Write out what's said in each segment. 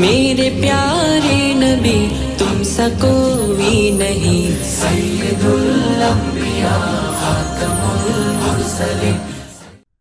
मेरे प्यारे नबी तुम सा कोई नहीं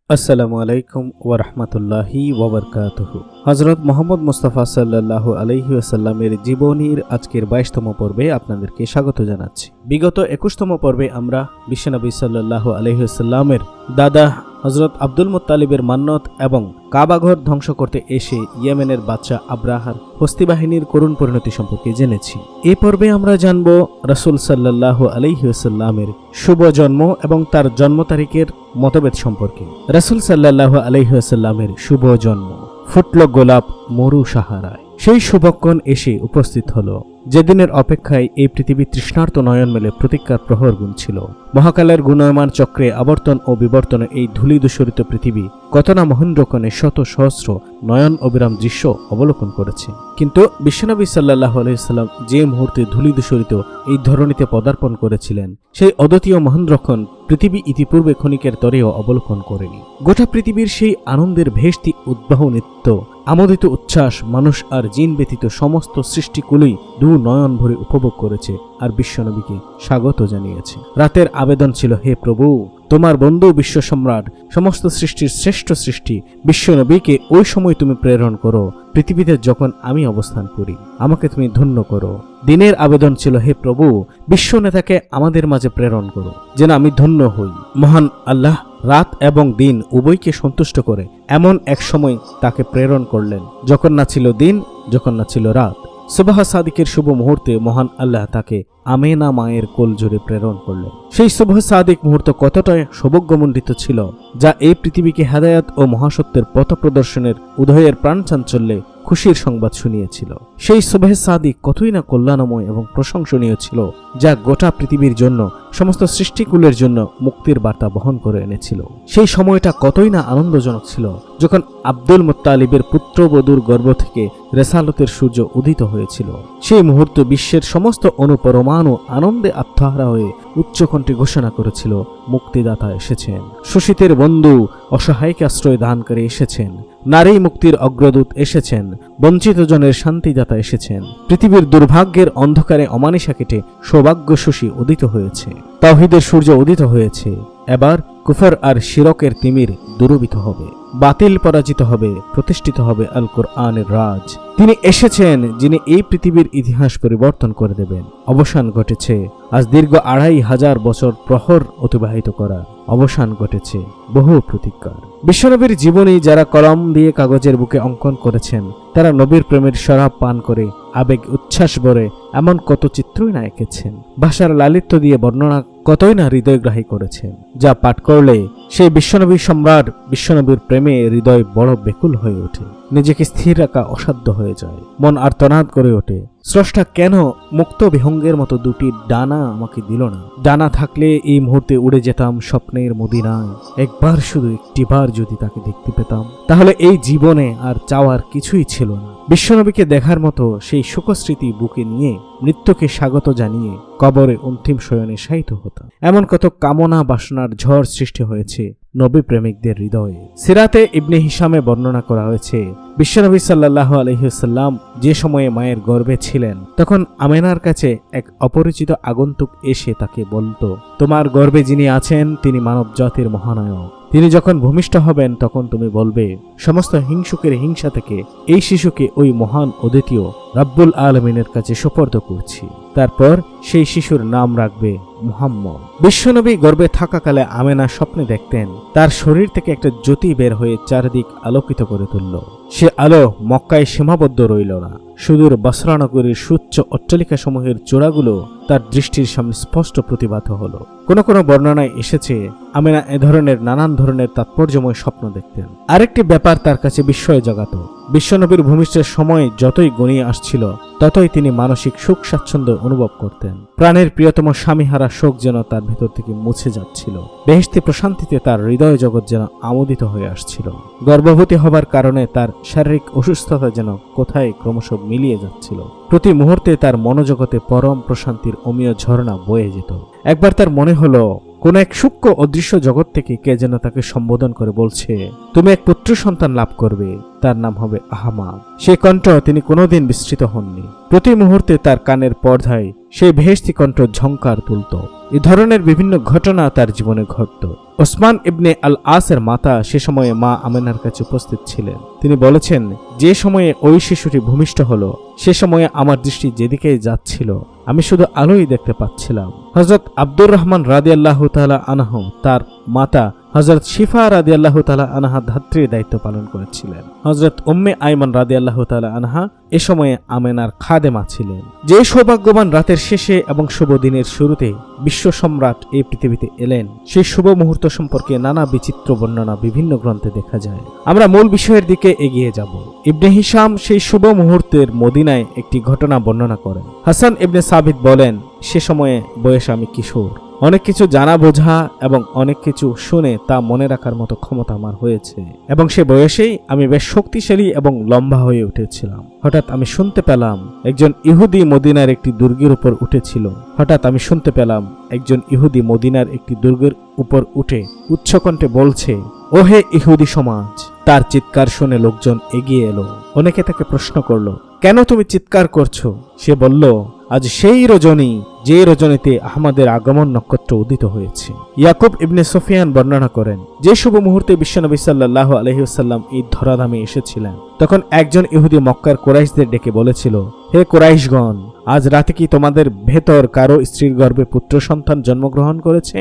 আসসালামু আলাইকুম ওরহমতুল্লাহি ওবরকাতহ হজরত মোহাম্মদ মুস্তাফা সাল্লাহ আলহি আসাল্লামের জীবনীর আজকের বাইশতম পর্বে আপনাদেরকে স্বাগত জানাচ্ছি বিগত একুশতম পর্বে আমরা বিশ্বনবী সাল্লাহ আলহি আসাল্লামের দাদা হজরত আব্দুল মুত্তালিবের মান্নত এবং কাবাঘর ধ্বংস করতে এসে ইয়েমেনের বাচ্চা আব্রাহার হস্তি বাহিনীর করুণ পরিণতি সম্পর্কে জেনেছি। এ পর্বে আমরা জানব রাসুল সাল্লাহ আলহিউসাল্লামের শুভ জন্ম এবং তার জন্ম তারিখের মতভেদ সম্পর্কে। রাসুল সাল্লাহ আলহিউসাল্লামের শুভ জন্ম, ফুটল গোলাপ মরু সাহারায়। সেই শুভক্ষণ এসে উপস্থিত হলো। যেদিনের অপেক্ষায় এই পৃথিবী তৃষ্ণার্ত নয়ন মেলে প্রতীক্ষার প্রহর গুনছিল। মহাকালের গুণয়মান চক্রে আবর্তন ও বিবর্তনে এই ধূলি দূষরিত পৃথিবী কত না মহেন্দ্রকণে শত সহস্র নয়ন অবিরাম দৃশ্য অবলোকন করেছে। কিন্তু বিশ্বনবী সাল্লাহ আলহিসাল্লাম যে মুহূর্তে ধূলি দূষরিত এই ধরনীতে পদার্পণ করেছিলেন, সেই অদ্বিতীয় মহেন্দ্রক্ষণ পৃথিবী ইতিপূর্বে ক্ষণিকের তরেও অবলোকন করেনি। গোটা পৃথিবীর সেই আনন্দের ভেস্তি উদ্বাহ নৃত্য আমোদিত উচ্ছ্বাস মানুষ আর জিন ব্যতীত সমস্ত সৃষ্টিকুলই দু নয়ন ভরে উপভোগ করেছে আর বিশ্বনবীকে স্বাগত জানিয়েছে। রাতের আবেদন ছিল, হে প্রভু তোমার বন্ধু বিশ্ব সম্রাট, সমস্ত সৃষ্টির শ্রেষ্ঠ সৃষ্টি, বিশ্ব বিশ্বনবীকে ওই সময় তুমি প্রেরণ করো, পৃথিবীতে যখন আমি অবস্থান করি, আমাকে তুমি ধন্য করো। দিনের আবেদন ছিল, হে প্রভু, বিশ্ব নেতাকে আমাদের মাঝে প্রেরণ করো, যেন আমি ধন্য হই। মহান আল্লাহ রাত এবং দিন উভয়কে সন্তুষ্ট করে, এমন এক সময় তাকে প্রেরণ করলেন, যখন না ছিল দিন, যখন না ছিল রাত। সুবাহ সাদিকের শুভ মুহূর্তে মহান আল্লাহ তাকে আমেনা মায়ের কোল জুড়ে প্রেরণ করলেন। সেই শুভ সাদিক মুহূর্ত কতটাই সৌভাগ্যমণ্ডিত ছিল, যা এই পৃথিবীকে হেদায়াত ও মহাসত্যের পথ প্রদর্শনের উদয়ের প্রাণ চাঞ্চল্যে খুশির সংবাদ শুনিয়েছিল। সেই শুভে সাদিক কতই না কল্যাণময় এবং প্রশংসনীয় ছিল, যা গোটা পৃথিবীর জন্য, সমস্ত সৃষ্টিকুলের জন্য মুক্তির বার্তা বহন করে এনেছিল। সেই সময়টা কতই না আনন্দজনক ছিল, যখন আব্দুল মুত্তালিবের পুত্রবধূর গর্ভ থেকে রেসালতের সূর্য উদিত হয়েছিল। সেই মুহূর্ত বিশ্বের সমস্ত অনুপরমাণু আনন্দে আত্মহারা হয়ে উচ্চকণ্ঠে ঘোষণা করেছিল, মুক্তিদাতা এসেছেন। শোষিতের বন্ধু অসহায়কে আশ্রয় দান করে এসেছেন। নারী মুক্তির অগ্রদূত এসেছেন, বঞ্চিত জনের শান্তিদাতা এসেছেন। পৃথিবীর দুর্ভাগ্যের অন্ধকারে অমানিসা কেটে সৌভাগ্য শশী উদিত হয়েছে। তাওহিদের সূর্য উদিত হয়েছে। এবার কুফর আর শিরকের তিমির দুরবিত হবে। বাতিল পরাজিত হবে, প্রতিষ্ঠিত হবে আল কোরআনের রাজ। তিনি এসেছেন যিনি এই পৃথিবীর ইতিহাস পরিবর্তন করে দেবেন। অবসান ঘটেছে আজ দীর্ঘ আড়াই হাজার বছর প্রহর অতিবাহিত করা অবসান ঘটেছে, বহু প্রতিজ্ঞার বিশ্বনবীর জীবনী যারা কলম দিয়ে কাগজের বুকে অঙ্কন করেছেন, তারা নবীর প্রেমের শরাব পান করে আবেগ উচ্ছ্বাস ভরে এমন কত চিত্রই না এঁকেছেন। ভাষার লালিত্য দিয়ে বর্ণনা কতই না হৃদয়গ্রাহী করেছেন, যা পাঠ করলে সেই বিশ্বনবী সম্রাট বিশ্বনবীর প্রেমে হৃদয় বড় বেকুল হয়ে ওঠে। নিজেকে স্থির রাখা অসাধ্য হয়ে যায়, মন আর্তনাদ করে ওঠে স্রষ্টা কেন মুক্ত বিহঙ্গের মতো দুটি ডানা আমাকে দিল না? ডানা থাকলে এই মুহূর্তে উড়ে যেতাম স্বপ্নের মদিনায়। একবার শুধু একটিবার যদি তাকে দেখতে পেতাম। তাহলে এই জীবনে আর চাওয়ার কিছুই ছিল না। বিশ্বনবীকে দেখার মতো সেই শোকস্মৃতি বুকে নিয়ে মৃত্যুকে স্বাগত জানিয়ে কবরে অন্তিম শয়নে শায়িত হতাম। এমন কত কামনা বাসনার ঝড় সৃষ্টি হয়েছে নবী প্রেমিকদের হৃদয়ে। সিরাতে ইবনে হিসামে বর্ণনা করা হয়েছে, বিশ্বনবী সাল্লাহ আলহিসাল্লাম যে সময়ে মায়ের গর্ভে ছিলেন, তখন আমেনার কাছে এক অপরিচিত আগন্তুক এসে তাকে বলতো, তোমার গর্ভে যিনি আছেন, তিনি মানব জাতির মহানায়ক। তিনি যখন ভূমিষ্ঠ হবেন, তখন তুমি বলবে, সমস্ত হিংসুকের হিংসা থেকে এই শিশুকে ওই মহান অদ্বিতীয় রাব্বুল আলমিনের কাছে সোপর্দ করছি। তারপর সেই শিশুর নাম রাখবে মুহাম্মদ। বিশ্বনবী গর্ভে থাকাকালে আমেনা স্বপ্নে দেখতেন, তার শরীর থেকে একটা জ্যোতি বের হয়ে চারদিক আলোকিত করে তুলল। সে আলো মক্কায় সীমাবদ্ধ রইল না। সুদূর বসরানগরীর সুচ্চ অট্টালিকাসমূহের চূড়াগুলো তার দৃষ্টির সামনে স্পষ্ট প্রতিভাত হলো। কোন কোন বর্ণনায় এসেছে, আমেনা এ ধরনের নানান ধরনের তাৎপর্যময় স্বপ্ন দেখতেন। আরেকটি ব্যাপার তার কাছে বিস্ময় জগাত। বিশ্বনবীর ভূমিষ্ঠের সময় যতই গণিয়ে আসছিল, ততই তিনি মানসিক সুখ স্বাচ্ছন্দ্য অনুভব করতেন। প্রাণের প্রিয়তম স্বামীহারা শোক যেন তার ভিতর থেকে মুছে যাচ্ছিল। বেহেস্তি প্রশান্তিতে তার হৃদয় জগৎ যেন আমোদিত হয়ে আসছিল। গর্ভবতী হবার কারণে তার শারীরিক অসুস্থতা যেন কোথায় ক্রমশ মিলিয়ে যাচ্ছিল। প্রতি মুহূর্তে তার মনোজগতে পরম প্রশান্তির অমীয় ঝর্ণা বয়ে যেত। একবার তার মনে হলো কোন এক সূক্ষ্ম অদৃশ্য জগৎ থেকে কে যেন তাকে সম্বোধন করে বলছে, তুমি এক পুত্র সন্তান লাভ করবে, তার নাম হবে আহমাদ। সেই কণ্ঠ তিনি কোনোদিন বিস্তৃত হননি। প্রতি মুহূর্তে তার কানের পর্দায় সেই ভেস্তি কণ্ঠ ঝঙ্কার তুলত। এ ধরনের বিভিন্ন ঘটনা তার জীবনে ঘটত। ওসমান ইবনে আল আসের মাতা সে সময়ে মা আমেনার কাছে উপস্থিত ছিলেন। তিনি বলেছেন, যে সময়ে ওই শিশুটি ভূমিষ্ঠ হলো, সে সময়ে আমার দৃষ্টি যেদিকে যাচ্ছিল আমি শুধু আলোই দেখতে পাচ্ছিলাম। হজরত আব্দুর রহমান রাদি আল্লাহ তালা আনাহ তার মাতা হজরত শিফা রাদি আল্লাহ তালা আনাহা ধাত্রীর দায়িত্ব পালন করেছিলেন। হজরত উম্মে আইমান রাদি আল্লাহ তালা আনহা এ সময়ে আমেনার খাদেমা ছিলেন। যে সৌভাগ্যবান রাতের শেষে এবং শুভ দিনের শুরুতে বিশ্ব সম্রাট এই পৃথিবীতে এলেন সেই শুভ মুহূর্ত সম্পর্কে নানা বিচিত্র বর্ণনা বিভিন্ন গ্রন্থে দেখা যায়। আমরা মূল বিষয়ের দিকে এগিয়ে যাব। ইবনে হিসাম সেই শুভ মুহূর্তের মদিনায় একটি ঘটনা বর্ণনা করেন। হাসান ইবনে সাবিত বলেন, সে সময়ে বয়স আমি কিশোর। অনেক কিছু জানা, বোঝা এবং অনেক কিছু শুনে তা মনে রাখার মতো ক্ষমতা আমার হয়েছে। এবং সে বয়সেই আমি বেশ শক্তিশালী এবং লম্বা হয়ে উঠেছিলাম। হঠাৎ আমি শুনতে পেলাম একজন ইহুদি মদিনার একটি দুর্গের উপর উঠেছিল। হঠাৎ আমি শুনতে পেলাম একজন ইহুদি মদিনার একটি দুর্গের উপর উঠে উচ্চকণ্ঠে বলছে, ওহে ইহুদি সমাজ, তার চিৎকার শুনে লোকজন এগিয়ে এলো। অনেকে তাকে প্রশ্ন করল, কেন তুমি চিৎকার করছ? সে বলল আজ সেই রজনী, যে রজনীতে আহমদের আগমন নক্ষত্র উদিত হয়েছে। ইয়াকুব ইবনে সুফিয়ান বর্ণনা করেন, যে শুভ মুহূর্তে বিশ্বনবী সাল্লাহ আলহিউসাল্লাম এই ধরাধামে এসেছিলেন, তখন একজন ইহুদি মক্কার কোরাইশদের ডেকে বলেছিল, হে কোরাইশগণ, আজ রাতে কি তোমাদের ভেতর কারও স্ত্রীর গর্ভে পুত্র সন্তান জন্মগ্রহণ করেছে?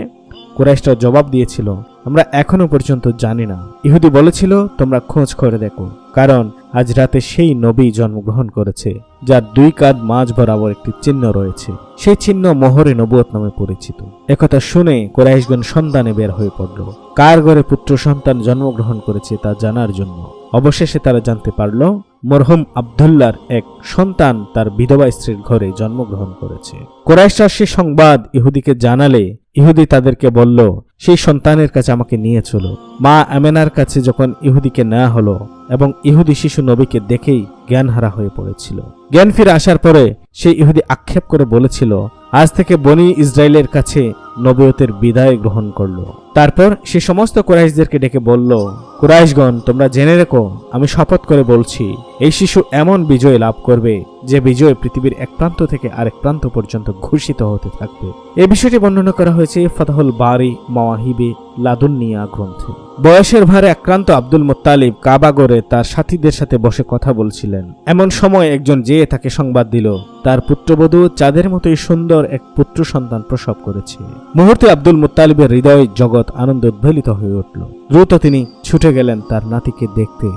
কুরাইশরা জবাব দিয়েছিল, আমরা এখনও পর্যন্ত জানি না। ইহুদি বলেছিল, তোমরা খোঁজ করে দেখো, কারণ আজ রাতে সেই নবী জন্মগ্রহণ করেছে, যার দুই কাঁধ মাঝ বরাবর একটি চিহ্ন রয়েছে। সেই চিহ্ন মোহরে নবুয়ত নামে পরিচিত। একথা শুনে কোরাইশগণ সন্ধানে বের হয়ে পড়ল। কার ঘরে পুত্র সন্তান জন্মগ্রহণ করেছে তা জানার জন্য অবশেষে তারা জানতে পারল মরহুম আবদুল্লার এক সন্তান তার বিধবা স্ত্রীর ঘরে জন্মগ্রহণ করেছে। কোরাইশরা সে সংবাদ ইহুদিকে জানালে ইহুদি তাদেরকে বলল, সেই সন্তানের কাছে আমাকে নিয়ে চলো। মা আমেনার কাছে যখন ইহুদিকে নেওয়া হলো এবং ইহুদি শিশু নবীকে দেখেই জ্ঞানহারা হয়ে পড়েছিল। জ্ঞান ফিরে আসার পরে সেই ইহুদি আক্ষেপ করে বলেছিল, আজ থেকে বনি ইসরায়েলের কাছে নবীয়তের বিদায় গ্রহণ করল। তারপর সে সমস্ত কোরাইশদেরকে ডেকে বলল, কুরাইশগণ, তোমরা জেনে রেখো, আমি শপথ করে বলছি, এই শিশু এমন বিজয় লাভ করবে যে বিজয় পৃথিবীর এক প্রান্ত থেকে আরেক প্রান্ত পর্যন্ত ঘোষিত হতে থাকবে। এই বিষয়টি বর্ণনা করা হয়েছে ফতাহুল বারি মাওয়াহিবে লাদুন্নিয়া গ্রন্থে। বয়সের ভারে আক্রান্ত আব্দুল মোত্তালিব কাবাগরে তার সাথীদের সাথে বসে কথা বলছিলেন। এমন সময় একজন যেয়ে তাকে সংবাদ দিল, তার পুত্রবধূ চাঁদের মতোই সুন্দর এক পুত্র সন্তান প্রসব করেছে। মুহূর্তে আব্দুল মুত্তালিবের হৃদয় জগৎ আনন্দ উদ্বেলিত হয়ে উঠল। দ্রুত তিনি ছুটে গেলেন তার নাতিকে দেখতে।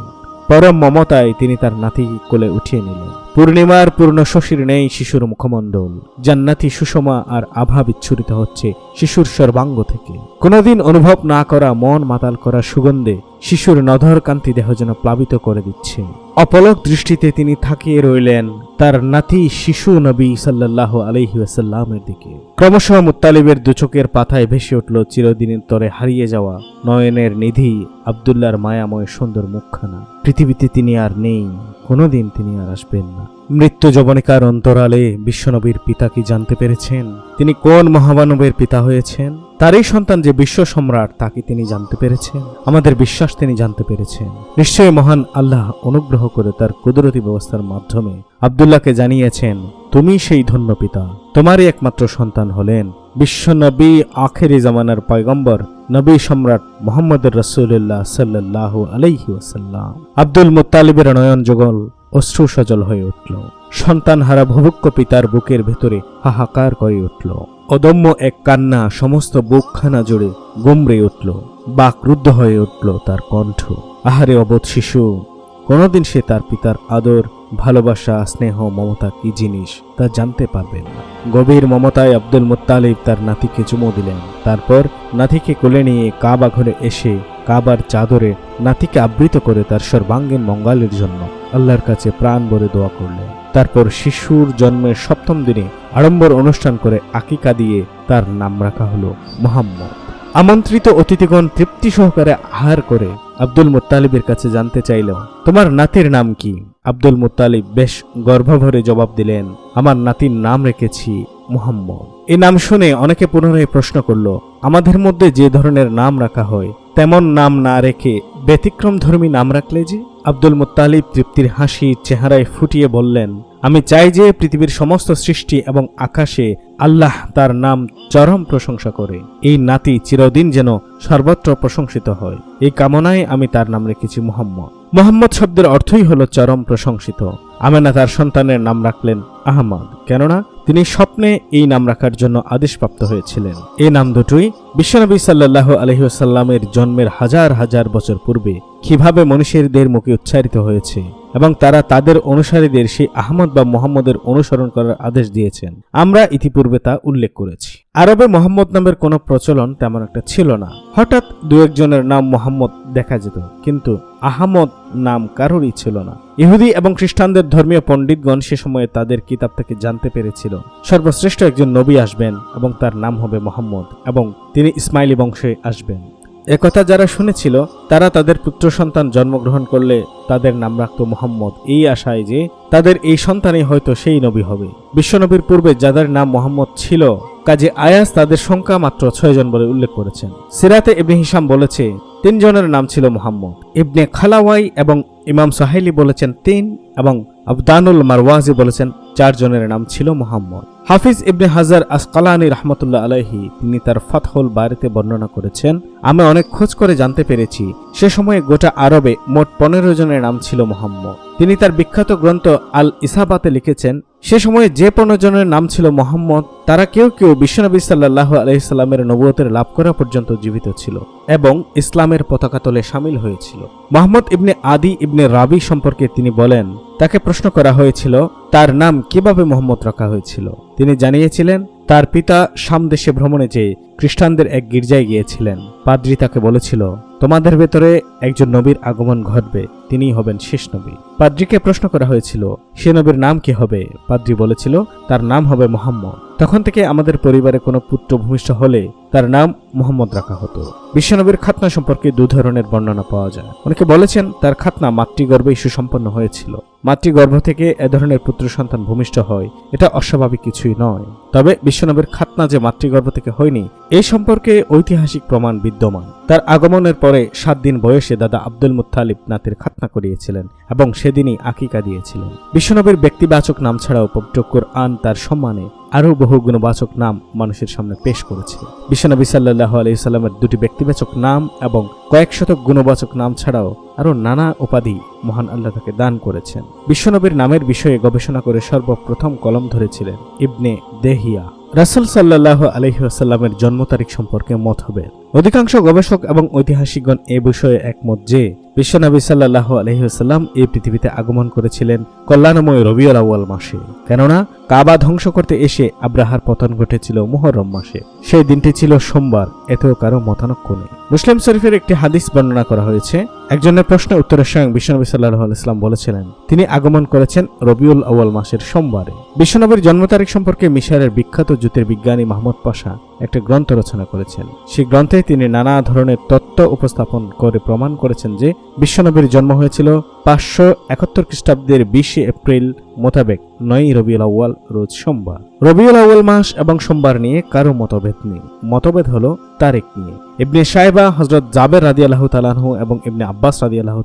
পরম মমতায় তিনি তার নাতি কোলে উঠিয়ে নিলেন। পূর্ণিমার পূর্ণ শশীর নেই শিশুর মুখমণ্ডল। জান্নাতি সুষমা আর আভা বিচ্ছুরিত হচ্ছে শিশুর সর্বাঙ্গ থেকে। কোনোদিন অনুভব না করা, মন মাতাল করা সুগন্ধে শিশুর নধর কান্তি দেহ যেন প্লাবিত করে দিচ্ছে। অপলক দৃষ্টিতে তিনি থাকিয়ে রইলেন তার নাতি শিশু নবী সাল্লাহ আলহি ওয়াসাল্লামের দিকে। ক্রমশ মুত্তালিবের দুচোখের পাতায় ভেসে উঠল চিরদিনের তরে হারিয়ে যাওয়া নয়নের নিধি আবদুল্লার মায়াময় সুন্দর মুখখানা। পৃথিবীতে তিনি আর নেই, কোনোদিন তিনি আর আসবেন না। মৃত্যু যবনিকার অন্তরালে বিশ্বনবীর পিতা কি জানতে পেরেছেন? তিনি কোন মহামানবের পিতা হয়েছেন? তারই সন্তান যে বিশ্ব সম্রাট, তাকে তিনি জানতে পেরেছেন। আমাদের বিশ্বাস তিনি জানতে পেরেছেন। নিশ্চয়ই মহান আল্লাহ অনুগ্রহ করে তার কুদরতি ব্যবস্থার মাধ্যমে আবদুল্লাহকে জানিয়েছেন, তুমি সেই ধন্য পিতা। তোমারই একমাত্র সন্তান হলেন বিশ্ব নবী আখেরি জামানার পয়গম্বর, নবী সম্রাট মোহাম্মদ রসুল্লাহ সাল্লাহ আলাইহি ওয়াসাল্লাম। আব্দুল মুত্তালিবের নয়ন যুগল অশ্রু সজল হয়ে উঠল। সন্তান হারা ভুভুক্ষ পিতার বুকের ভেতরে হাহাকার করে উঠল। অদম্য এক কান্না সমস্ত বুকখানা জুড়ে গুমড়ে উঠল। বাকরুদ্ধ হয়ে উঠল তার কণ্ঠ। আহারে অবোধ শিশু, কোনোদিন সে তার পিতার আদর, ভালোবাসা, স্নেহ, মমতা কি জিনিস তা জানতে পারবেন না। গভীর মমতায় আব্দুল মুত্তালিব তার নাতিকে চুমো দিলেন। তারপর নাতিকে কোলে নিয়ে কাবা ঘরে এসে কাবার চাদরে নাতিকে আবৃত করে তার সর্বাঙ্গীন মঙ্গলের জন্য আল্লাহর কাছে প্রাণ ভরে দোয়া করলেন। তারপর শিশুর জন্মের সপ্তম দিনে আড়ম্বর অনুষ্ঠান করে আকিকা দিয়ে তার নাম রাখা হলো মোহাম্মদ। আমন্ত্রিত অতিথিগণ তৃপ্তি সহকারে আহার করে আব্দুল মুত্তালিবের কাছে জানতে চাইল তোমার নাতির নাম কি? আব্দুল মুত্তালিব বেশ গর্ভভরে জবাব দিলেন, আমার নাতির নাম রেখেছি মুহাম্মদ। এ নাম শুনে অনেকে পুনরায় প্রশ্ন করল, আমাদের মধ্যে যে ধরনের নাম রাখা হয় তেমন নাম না রেখে ব্যতিক্রম ধর্মী নাম রাখলে যে আব্দুল মুত্তালিব তৃপ্তির হাসি চেহারায় ফুটিয়ে বললেন, আমি চাই যে পৃথিবীর সমস্ত সৃষ্টি এবং আকাশে আল্লাহ তার নাম চরম প্রশংসা করে। এই নাতি চিরদিন যেন সর্বত্র প্রশংসিত হয়। এই কামনায় আমি তার নাম রেখেছি মুহাম্মদ। মোহাম্মদ শব্দের অর্থই হলো চরম প্রশংসিত। আমেনা তার সন্তানের নাম রাখলেন আহমদ। কেননা তিনি স্বপ্নে এই নাম রাখার জন্য আদেশপ্রাপ্ত হয়েছিলেন। এই নাম দুটোই বিশ্বনবী সাল্লাহ আলহিউসাল্লামের জন্মের হাজার হাজার বছর পূর্বে কীভাবে মনীষীদের মুখে উচ্চারিত হয়েছে। এবং তারা তাদের অনুসারীদের সেই আহমদ বা মোহাম্মদের অনুসরণ করার আদেশ দিয়েছেন। আমরা ইতিপূর্বে তা উল্লেখ করেছি। আরবে মোহাম্মদ নামের কোনো প্রচলন তেমন একটা ছিল না। হঠাৎ দু একজনের নাম মোহাম্মদ দেখা যেত, কিন্তু আহমদ নাম কারোরই ছিল না। ইহুদি এবং খ্রিস্টানদের ধর্মীয় পণ্ডিতগণ সে সময়ে তাদের কিতাব থেকে জানতে পেরেছিল। সর্বশ্রেষ্ঠ একজন নবী আসবেন এবং তার নাম হবে মোহাম্মদ এবং তিনি ইসমাইলি বংশে আসবেন। একথা যারা শুনেছিল, তারা তাদের পুত্র সন্তান জন্মগ্রহণ করলে তাদের নাম রাখত মোহাম্মদ। এই আশায় যে তাদের এই সন্তানই হয়তো সেই নবী হবে। বিশ্বনবীর পূর্বে যাদের নাম মোহাম্মদ ছিল, কাজে আয়াস তাদের সংখ্যা মাত্র ছয়জন বলে উল্লেখ করেছেন। সিরাতে ইবনে হিসাম বলেছে তিনজনের নাম ছিল মোহাম্মদ। ইবনে খালাওয়াই এবং ইমাম সাহেলি বলেছেন তিন এবং আবদানুল মারওয়াজি বলেছেন চারজনের নাম ছিল মোহাম্মদ। হাফিজ ইবনে হাজার আসকালানি রহমতুল্লাহ আলাইহি, তিনি তার ফাতহল বাড়িতে বর্ণনা করেছেন আমি অনেক খোঁজ করে জানতে পেরেছি সে সময়ে গোটা আরবে মোট পনেরো জনের নাম ছিল মোহাম্মদ। তিনি তার বিখ্যাত গ্রন্থ আল ইসাবাতে লিখেছেন, সে সময়ে যে পনেরো জনের নাম ছিল মোহাম্মদ, তারা কেউ কেউ বিশ্বনবী সাল্লাহ আলহিসাল্লামের নবুয়তের লাভ করা পর্যন্ত জীবিত ছিল এবং ইসলামের পতাকা তলে সামিল হয়েছিল। মোহাম্মদ ইবনে আদি ইবনে রাবি সম্পর্কে তিনি বলেন, তাকে প্রশ্ন করা হয়েছিল, তার নাম কীভাবে মোহাম্মদ রাখা হয়েছিল? তিনি জানিয়েছিলেন তার পিতা সামদেশে ভ্রমণে যেয়ে খ্রিস্টানদের এক গির্জায় গিয়েছিলেন। পাদ্রি তাকে বলেছিল, তোমাদের ভেতরে একজন নবীর আগমন ঘটবে। তিনিই হবেন শেষ নবী। পাদ্রিকে প্রশ্ন করা হয়েছিল, সে নবীর নাম কি হবে? পাদ্রি বলেছিল, তার নাম হবে মোহাম্মদ। তখন থেকে আমাদের পরিবারে কোনো পুত্র ভূমিষ্ঠ হলে তার নাম মোহাম্মদ রাখা হতো। বিশ্বনবীর খাতনা সম্পর্কে দু ধরনের বর্ণনা পাওয়া যায়। অনেকে বলেছেন, তার খাতনা মাতৃগর্ভেই সুসম্পন্ন হয়েছিল। মাতৃগর্ভ থেকে এ ধরনের পুত্র সন্তান ভূমিষ্ঠ হয়, এটা অস্বাভাবিক কিছুই নয়। তবে বিশ্বনবীর খাতনা যে মাতৃগর্ভ থেকে হয়নি এই সম্পর্কে ঐতিহাসিক প্রমাণ বিদ্যমান। তার আগমনের পরে সাত দিন বয়সে দাদা আব্দুল মুত্তালিব নাতের খাতনা করিয়েছিলেন এবং সেদিনই আকিকা দিয়েছিলেন। বিশ্বনবীর ব্যক্তিবাচক নাম ছাড়াও পবিত্র কোরআন তার সম্মানে আরও বহু গুণবাচক নাম মানুষের সামনে পেশ করেছে। বিশ্বনবী সাল্লাহ আলহিসাল্লামের দুটি ব্যক্তিবাচক নাম এবং কয়েক শতক গুণবাচক নাম ছাড়াও আরও নানা উপাধি মহান আল্লাহ তাকে দান করেছেন। বিশ্বনবীর নামের বিষয়ে গবেষণা করে সর্বপ্রথম কলম ধরেছিলেন ইবনে দেহিয়া। রাসুল সাল্লাহ আলহিহাসাল্লামের জন্ম তারিখ সম্পর্কে মত হবে। অধিকাংশ গবেষক এবং ঐতিহাসিকগণ এ বিষয়ে একমত যে বিশ্বনবী সাল্লাহ আলহিহাসাল্লাম এই পৃথিবীতে আগমন করেছিলেন কল্যাণময় রবিউল আউয়াল মাসে। কেননা, কাবা ধ্বংস করতে এসে আব্রাহার পতন ঘটেছিল মুহররম মাসে। সেই দিনটি ছিল সোমবার, এতেও কারও মতানক্য নেই। মুসলিম শরীফের একটি হাদিস বর্ণনা করা হয়েছে। একজনের প্রশ্নের উত্তরের স্বয়ং বিশ্বনবী সাল্লাহ আলাইসলাম বলেছিলেন, তিনি আগমন করেছেন রবিউল আউয়াল মাসের সোমবারে। বিশ্বনবীর জন্ম তারিখ সম্পর্কে মিশরের বিখ্যাত জ্যোতির্বিজ্ঞানী মাহমুদ পাশা একটা গ্রন্থ রচনা করেছেন। সেই গ্রন্থে তিনি নানা ধরনের তত্ত্ব উপস্থাপন করে প্রমাণ করেছেন যে বিশ্বনবীর জন্ম হয়েছিল পাঁচশো একাত্তর খ্রিস্টাব্দের বিশে এপ্রিল মোতাবেক, নয় রবিউল আউ্য়াল রোজ সোমবার। রবিউল আউ্য়াল মাস এবং সোমবার নিয়ে কারও মতভেদ নেই। মতভেদ হলো তারিখ নিয়ে। ইবনে সাহেবা হজরত জাবের রাদি আল্লাহ তালাহু এবং ইবনে আব্বাস রাদি আল্লাহ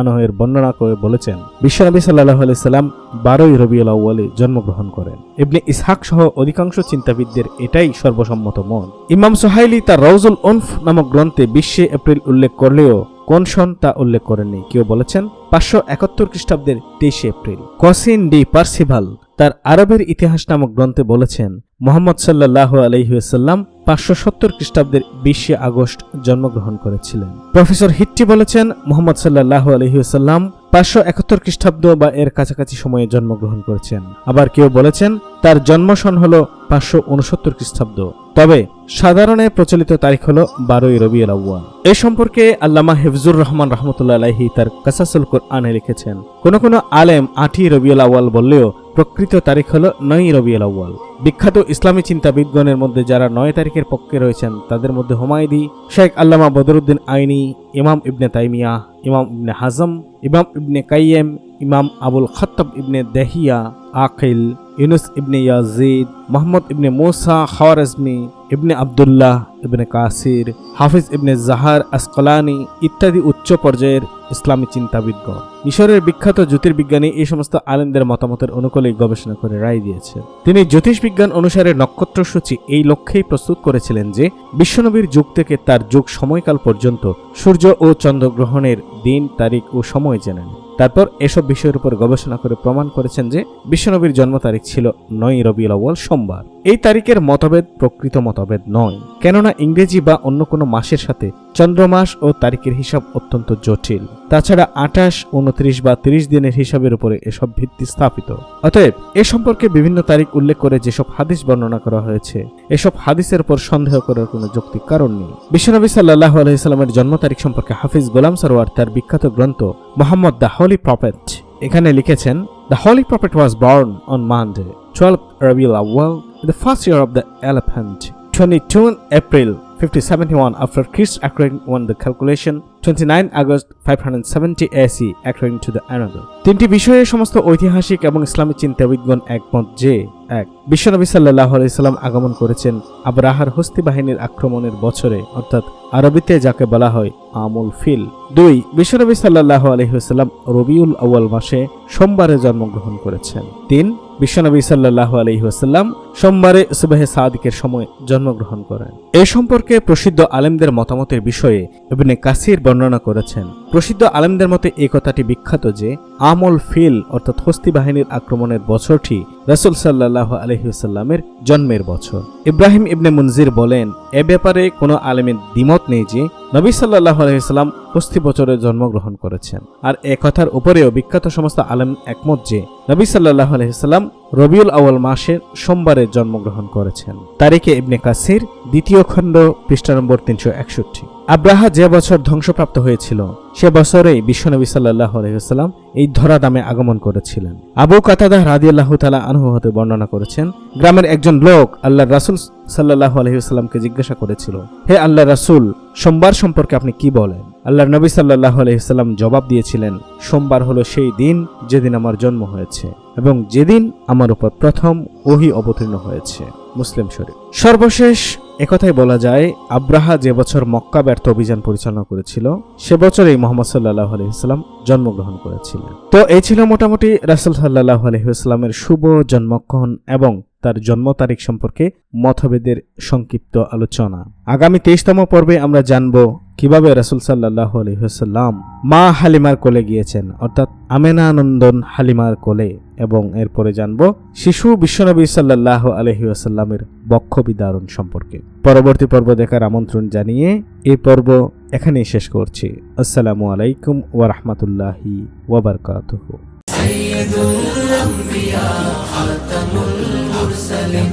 আনহের বর্ণনা করে বলেছেন বিশ্বনবী সাল্লাহ আলাইসাল্লাম বারোই রবিউল আউ্য়ালে জন্মগ্রহণ করেন। ইবনে ইসহাক সহ অধিকাংশ চিন্তাবিদদের এটাই সর্বসম্মত মত। ইমাম সোহাইলি তার রওজুল উনফ নামক গ্রন্থে বিশ্বে এপ্রিল উল্লেখ করলেও কোন সন তা উল্লেখ করেননি। কেউ বলেছেন পাঁচশো একাত্তর খ্রিস্টাব্দের তেইশে এপ্রিল। কসিন ডি পার্সিভাল তার আরবের ইতিহাস নামক গ্রন্থে বলেছেন, মোহাম্মদ সাল্লাহ আলহিউসাল্লাম পাঁচশো সত্তর খ্রিস্টাব্দের বিশে আগস্ট জন্মগ্রহণ করেছিলেন। প্রফেসর হিট্টি বলেছেন, মোহাম্মদ সাল্লাহ আলহিউসাল্লাম পাঁচশো একাত্তর খ্রিস্টাব্দ বা এর কাছাকাছি সময়ে জন্মগ্রহণ করেছেন। আবার কেউ বলেছেন, তার জন্মসন হল পাঁচশো উনসত্তর খ্রিস্টাব্দ। তবে সাধারণে প্রচলিত তারিখ হল বারোই রবিউল আউ্য়াল। এ সম্পর্কে আল্লামা হেফজুর রহমান রহমতুল্লাহ আলাহি তার কাসাসুল কোরআনে লিখেছেন, কোন কোন আলেম আটই রবিউল আউ্য়াল বললেও প্রকৃত তারিখ হল নয় রবিউল আউ্য়াল। বিখ্যাত ইসলামী চিন্তাবিদগণের মধ্যে যারা নয় তারিখের পক্ষে রয়েছেন, তাদের মধ্যে হুমায়দি, শেখ আল্লামা বদরুদ্দিন আইনি, ইমাম ইবনে তাইমিয়া, ইমাম ইবনে হাজম, Imam Ibn Qayyim Imam Abul Khattab Ibn Dihya, Aqil Yunus Ibn Yazid, Muhammad Ibn Musa Khwarizmi, Ibn Abdullah ইবনে কাসির, হাফিজ ইবনে জাহার আসকলানি ইত্যাদি উচ্চ পর্যায়ের ইসলামী চিন্তাবিদগণ। মিশরের বিখ্যাত জ্যোতির্বিজ্ঞানী এই সমস্ত আলেমদের মতামতের অনুকূলেই গবেষণা করে রায় দিয়েছেন। তিনি জ্যোতিষবিজ্ঞান অনুসারে নক্ষত্র সূচি এই লক্ষ্যেই প্রস্তুত করেছিলেন যে, বিশ্বনবীর যুগ থেকে তার যুগ সময়কাল পর্যন্ত সূর্য ও চন্দ্রগ্রহণের দিন, তারিখ ও সময় জেনে নেন। তারপর এসব বিষয়ের উপর গবেষণা করে প্রমাণ করেছেন যে বিশ্বনবীর জন্ম তারিখ ছিল নয় রবিউল আউ্বাল সোমবার। এই তারিখের মতভেদ প্রকৃত মতভেদ নয়। কেননা ইংরেজি বা অন্য কোনো মাসের সাথে চন্দ্রমাস ও তারিখের হিসাব অত্যন্ত জটিল। তাছাড়া আঠাশ, উনত্রিশ বা তিরিশ দিনের হিসাবের উপরে এসব ভিত্তি স্থাপিত। অতএব এ সম্পর্কে বিভিন্ন তারিখ উল্লেখ করে যেসব হাদিস বর্ণনা করা হয়েছে, এসব হাদিসের উপর সন্দেহ করার কোনো যৌক্তিক কারণ নেই। বিশ্বনবী সাল্লাহ আলহিসাল্লামের জন্ম তারিখ সম্পর্কে হাফিজ গোলাম সরোয়ার তার বিখ্যাত গ্রন্থ মোহাম্মদ দ্য হলি প্রফেট এখানে লিখেছেন the holy prophet was born on Monday twelve Rabiul Awwal the first year of the elephant 22 April 5071 after Christ according on the calculation 29 August 570 AC according to the another তিনটি বিষয়ে সমস্ত ঐতিহাসিক এবং ইসলামী চিন্তাবিদগণ একমত যে এক। বিশ্বনবী সাল্লাহ আলাইসাল্লাম আগমন করেছেন আবরাহার হস্তি বাহিনীর আক্রমণের বছরে, অর্থাৎ আরবিতে যাকে বলা হয় আমুল ফিল। দুই বিশ্বনবী সাল্লাহ আলহিহাল্লাম রবিউল আউয়াল মাসে সোমবারে জন্মগ্রহণ করেছেন। তিন বিশ্বনবী সাল্লাহ আলহিহাস্লাম সোমবারে সুবাহে সাদিকের সময় জন্মগ্রহণ করেন। এ সম্পর্কে প্রসিদ্ধ আলেমদের মতামতের বিষয়ে ইবনে কাসির বর্ণনা করেছেন। প্রসিদ্ধ আলেমদের মতে এই কথাটি বিখ্যাত যে আমল ফিল, অর্থাৎ হস্তি বাহিনীর আক্রমণের বছরটি রসুল সাল্লাহ আলহিউসাল্লামের জন্মের বছর। ইব্রাহিম ইবনে মুনজির বলেন, এ ব্যাপারে কোনো আলেমের দ্বিমত নেই যে, নবী সাল্লাহ আলহিহাল্লাম হস্তি বছরে জন্মগ্রহণ করেছেন। আর এ কথার উপরেও বিখ্যাত সমস্ত আলেম একমত যে, নবী সাল্লাহ আলহিহাল্লাম রবিউল আউয়াল মাসের সোমবারে জন্মগ্রহণ করেছেন। তারিখে ইবনে কাসির দ্বিতীয় খণ্ড পৃষ্ঠা নম্বর তিনশো একষট্টি। আব্রাহা যে বছর ধ্বংসপ্রাপ্ত হয়েছিল, সে বছরেই বিশ্বনবী সাল্লাহ আলহিহাল্লাম এই ধরাদামে আগমন করেছিলেন। আবু কাতাদা রাদিয়াল্লাহ তালা আনহু হতে বর্ণনা করেছেন, গ্রামের একজন লোক আল্লাহ রাসুল সাল্লাহ আলহিহাল্লামকে জিজ্ঞাসা করেছিল, হে আল্লাহ রাসুল, সোমবার সম্পর্কে আপনি কি বলেন? আল্লাহ নবী সাল্লাহ আলহিহাল্লাম জবাব দিয়েছিলেন, সোমবার হলো সেই দিন যেদিন আমার জন্ম হয়েছে এবং যেদিন আমার উপর প্রথম ওহি অবতীর্ণ হয়েছে। মুসলিম শরীফ। সর্বশেষ একথাই বলা যায়, আব্রাহা যে বছর মক্কা ব্যর্থ অভিযান পরিচালনা করেছিল, সে বছরেই মোহাম্মদ সাল্লাহ আলহিহাল্লাম জন্মগ্রহণ করেছিলেন। তো এই ছিল মোটামুটি রাসুল সাল্লাহ আলহিহাস্লামের শুভ জন্মক্ষণ এবং তার জন্ম তারিখ সম্পর্কে মতভেদের সংক্ষিপ্ত আলোচনা। আগামী তেইশতম পর্বে আমরা জানব কীভাবে রাসুল সাল্লাহ আলহিহাল্লাম মা হালিমার কোলে গিয়েছেন, অর্থাৎ আমেনানন্দন হালিমার কোলে। এবং এরপরে জানব শিশু বিশ্বনবী সাল্লাহ আলহি আসাল্লামের বক্ষ বিদারণ সম্পর্কে পরবর্তী পর্ব দেখার আমন্ত্রণ জানিয়ে এই পর্ব এখানেই শেষ করছি আসসালামু আলাইকুম ওরহমতুল্লাহি ওবরকাতুহ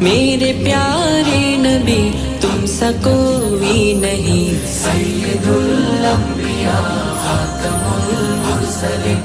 मेरे प्यारे नबी तुम सा कोई नहीं सैयदुल अंबिया खातमुल मुरसलीन